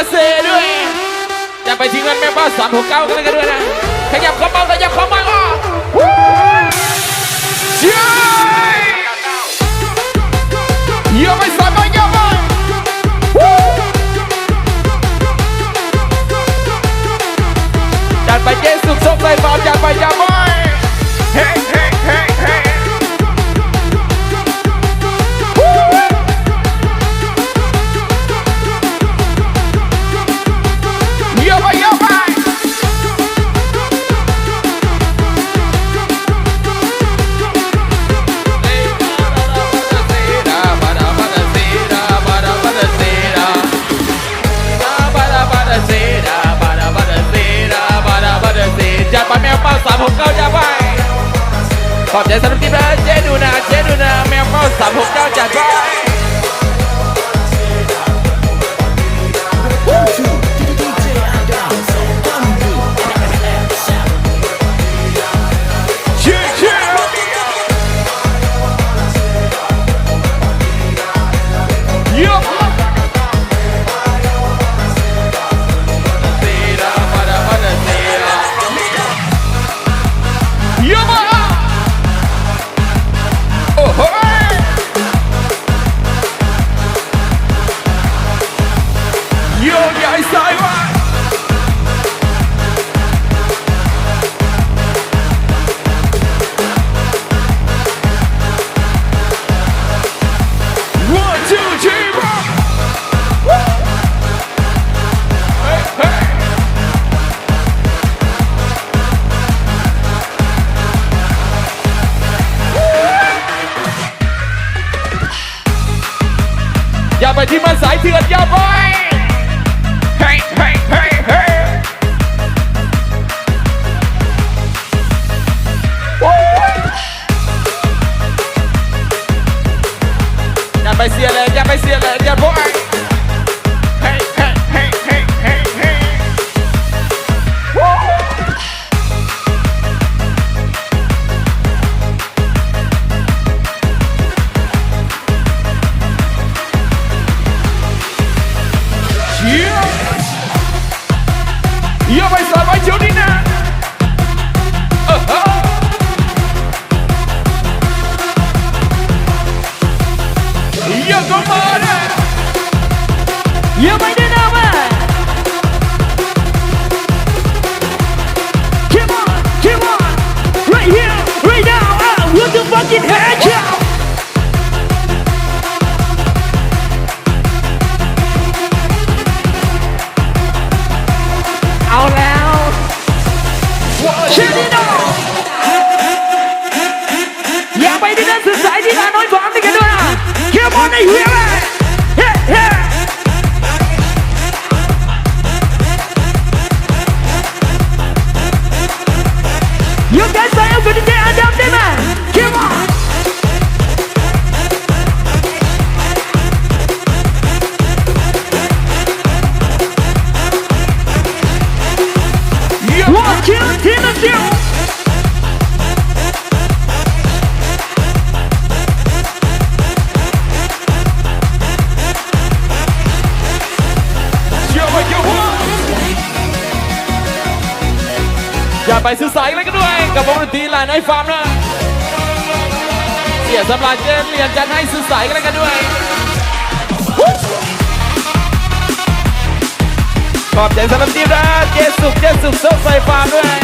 กษตรด้วย จะไปที่เงินแม่บ้านสามหกเก้ากันเลยกันด้วยนะ ขยับเข้ามาขยับเข้ามา ขอบใจสำหรับทีมนะเจดูนะเจดูนะแมวเป้าสามหกเก้าจัดไป อย่าไปที่มันสายเถื่อนอย่าไปเฮ้ยเฮ้ยเฮ้ยเฮ้ยโอ้ยอย่าไปเสียเลยอย่าไปเสียเลยอย่าไป Io vai salvare Giorgina oh, oh. Io compare Io vai e e di nome Come on, come on. Right here, right now I want to fucking head you อย่า One, two, three, and two. อย่าไปอย่าหัวอย่าไปซื้อสายเลยกันด้วย กับวงดนตรีลานไอฟาร์มนะเสียสำหรับเจนเรียนจัดให้ซื้อสายกันเลยกันด้วย ขอบใจสำหรับที่รักเจสุกเจสุกโซไซฟ้าด้วย